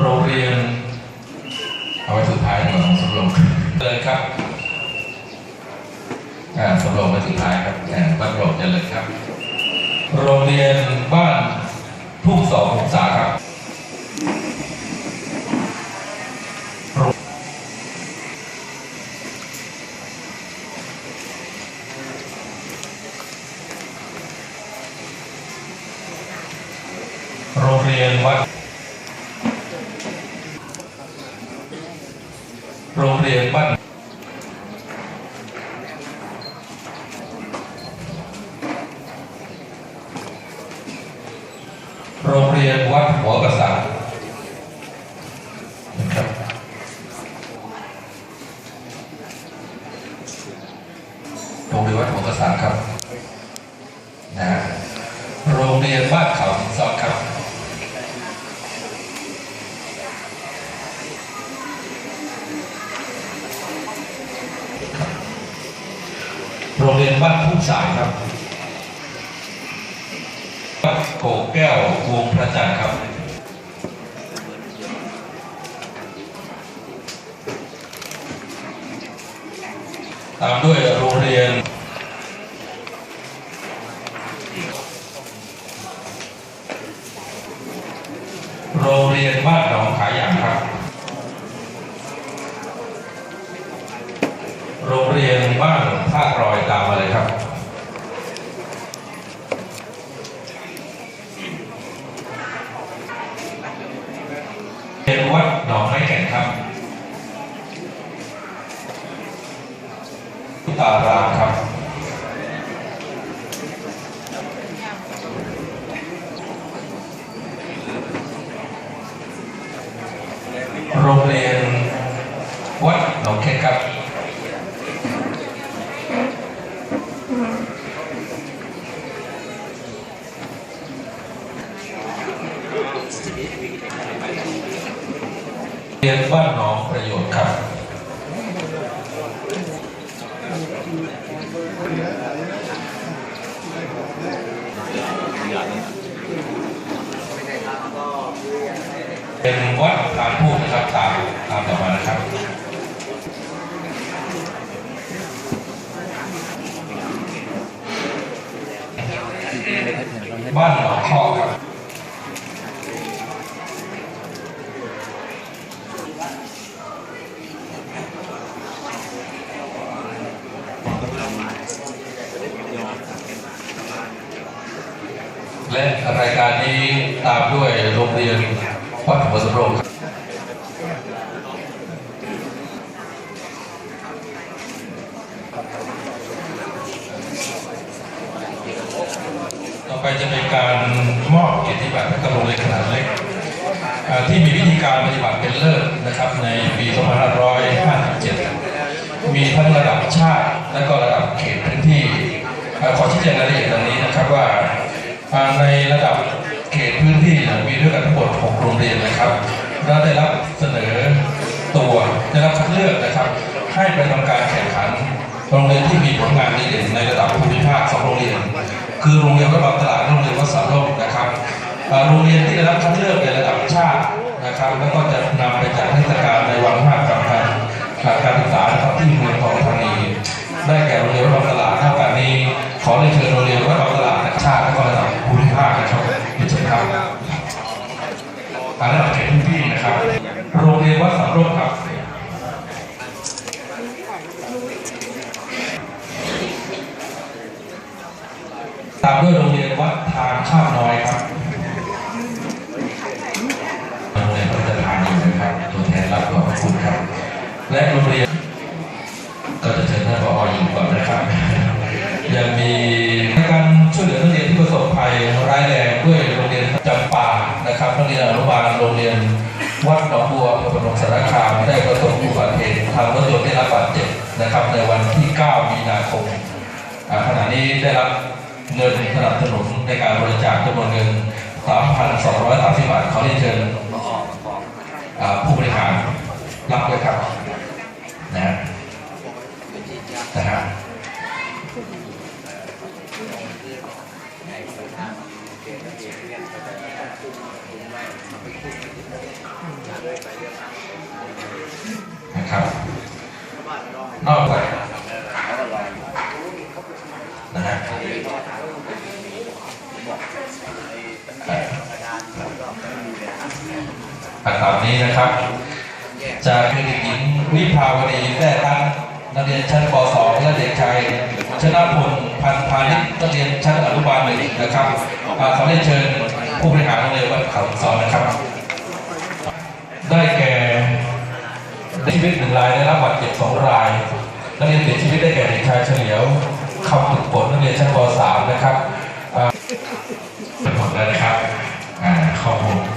โรงเรียน เอาไว้สุดท้ายก่อนสำรวมเลยครับอ่าสำรวมไว้สุดท้ายครับอ่บ้านโรดเจริญครับ โรงเรียนบ้านทุ่งสององศาครับโรงเรียนวัด โรงเรียนบ้านโรงเรียนวัดหัวกระสังนะครับโรงเรียนวัดหัวกระสังครับนะฮะโรงเรียนบ้านเขา รงเรียนบ้านทุ่งสายครับวัดโกแก้ววงพระจันทร์ครับตามด้วยโรงเรียนโรงเรียนบ้านหนองขายอย่างครับ โรงเรียนบ้าน ท่ากรอยตามมาเลยครับเรียนวัดหนองไม้แก่นครับตารามครับโรงเรียนวัดหนองแคครับ เรียนบ้านหนองประโยชน์ครับเป็นวัดทางพูดนะครับตามตามต่อมานะครับบ้านหนองข้อครับ และรายการนี้ตามด้วยโรงเรียนวัดหัวสำโรงครับต่อไปจะเป็นการมอบเกียรติบัตรให้กับโรงเรียนขนาดเล็กที่มีวิธีการปฏิบัติเป็นเลิศนะครับในปี 2557 มีทั้งระดับชาติและก็ระดับเขตพื้นที่ขอชี้แจงรายละเอียดดังนี้นะครับว่า ในระดับเขตพื้นที่มีด้วยกันทั้งหมด6โรงเรียนนะครับและได้รับเสนอตัวได้รับคัดเลือกนะครับ ให้ไปทำการแข่งขัน โรงเรียนที่มีผลงานดีเด่นในระดับภูมิภาคสองโรงเรียน คือโรงเรียนวัดบางตลาดโรงเรียนวัดสามโลกนะครับโรงเรียนที่ได้รับคัดเลือกในระดับชาตินะครับ แล้วก็จะนำไปจัดเทศกาลในวันมหากรรมการการศึกษาครับที่เมืองทองธานีได้แก่โรงเรียนวัดบางตลาดในโอกาสนี้ขอเรียนเชิญโรงเรียน ครับโรงเรียนวัดสามโลกครับตามด้วยโรงเรียนวัดทางข้าวน้อยครับ ทางรถยนต์ได้รับบาดเจ็บนะครับ ในวันที่ 9 มีนาคมขณะนี้ได้รับเงินสนับสนุนในการบริจาคจำนวนเงิน 3,230 บาทเขาได้เชิญผู้บริหารรับเลยครับนะนะฮะนะครับ อันตามนี้นะครับ จากคือเด็กหญิงวิภาวดีแท้ตั้งนักเรียนชั้นป .2 และเด็กชายชนะพลพันธ์พาณิชย์นักเรียนชั้นอนุบาลหนึ่งนะครับขอเรียนเชิญผู้บริหารโรงเรียนวัดเขาสอนนะครับ ได้แก่ได้ชีวิตหนึ่งรายได้รับบาดเจ็บสองรายนักเรียนเสียชีวิตได้แก่เด็กชายเฉลียวคำฝึกฝนนักเรียนชั้นป .3 นะครับเป็นหมดแล้วนะครับข้อมูล